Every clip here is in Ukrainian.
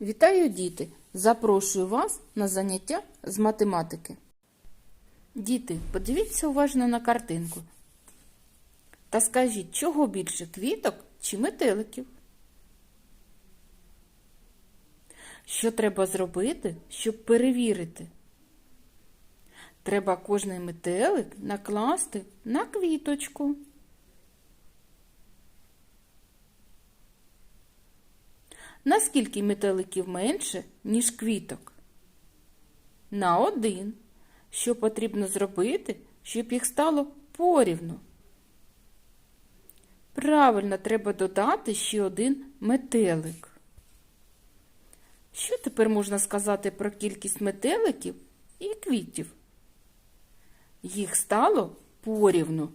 Вітаю, діти! Запрошую вас на заняття з математики. Діти, подивіться уважно на картинку. Та скажіть, чого більше квіток чи метеликів? Що треба зробити, щоб перевірити? Треба кожний метелик накласти на квіточку. Наскільки метеликів менше, ніж квіток? На один. Що потрібно зробити, щоб їх стало порівну? Правильно, треба додати ще один метелик. Що тепер можна сказати про кількість метеликів і квітів? Їх стало порівну.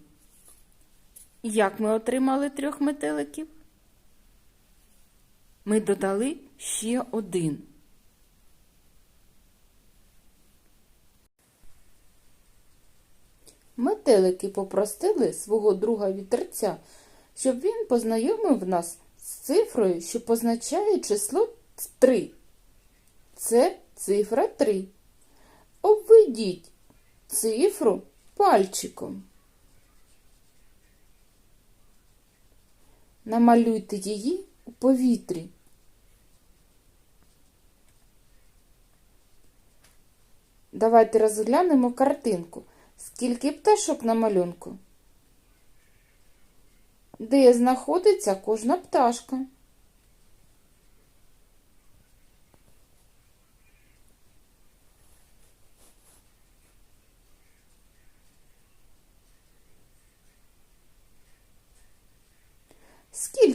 Як ми отримали трьох метеликів? Ми додали ще один. Метелики попросили свого друга вітерця, щоб він познайомив нас з цифрою, що позначає число 3. Це цифра 3. Обведіть цифру пальчиком. Намалюйте її у повітрі. Давайте розглянемо картинку. Скільки пташок на малюнку? Де знаходиться кожна пташка?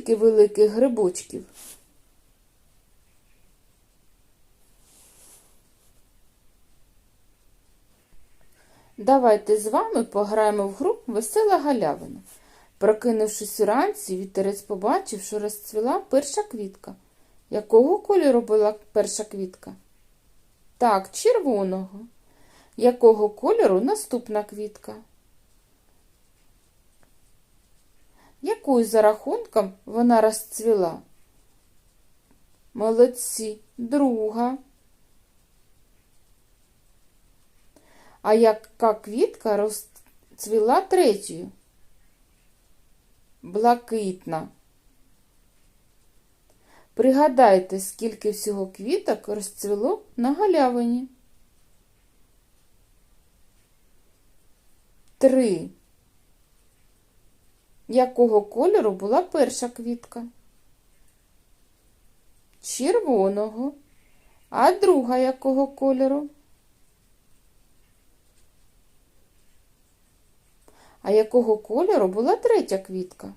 Скільки великих грибочків? Давайте з вами пограємо в гру Весела галявина. Прокинувшись уранці, вітерець побачив, що розцвіла перша квітка. Якого кольору була перша квітка? Так, червоного. Якого кольору наступна квітка? Якою за рахунком вона розцвіла? Молодці, друга. А яка квітка розцвіла третьою? Блакитна. Пригадайте, скільки всього квіток розцвіло на галявині. Три. Якого кольору була перша квітка? Червоного. А друга якого кольору? А якого кольору була третя квітка?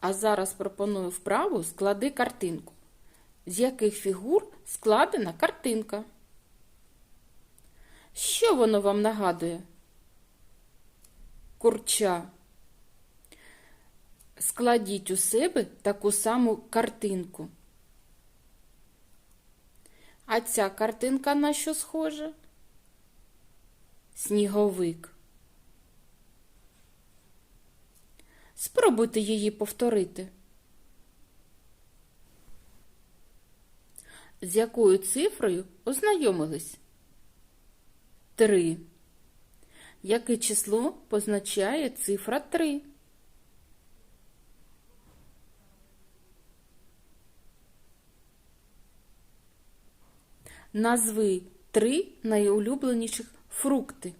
А зараз пропоную вправу склади картинку. З яких фігур складена картинка? Що воно вам нагадує? Курча. Складіть у себе таку саму картинку. А ця картинка на що схожа? Сніговик. Спробуйте її повторити. З якою цифрою ознайомились? Три. Яке число позначає цифра 3? Назви три найулюбленіших фрукти.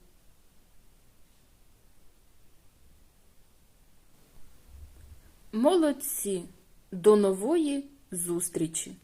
Молодці! До нової зустрічі!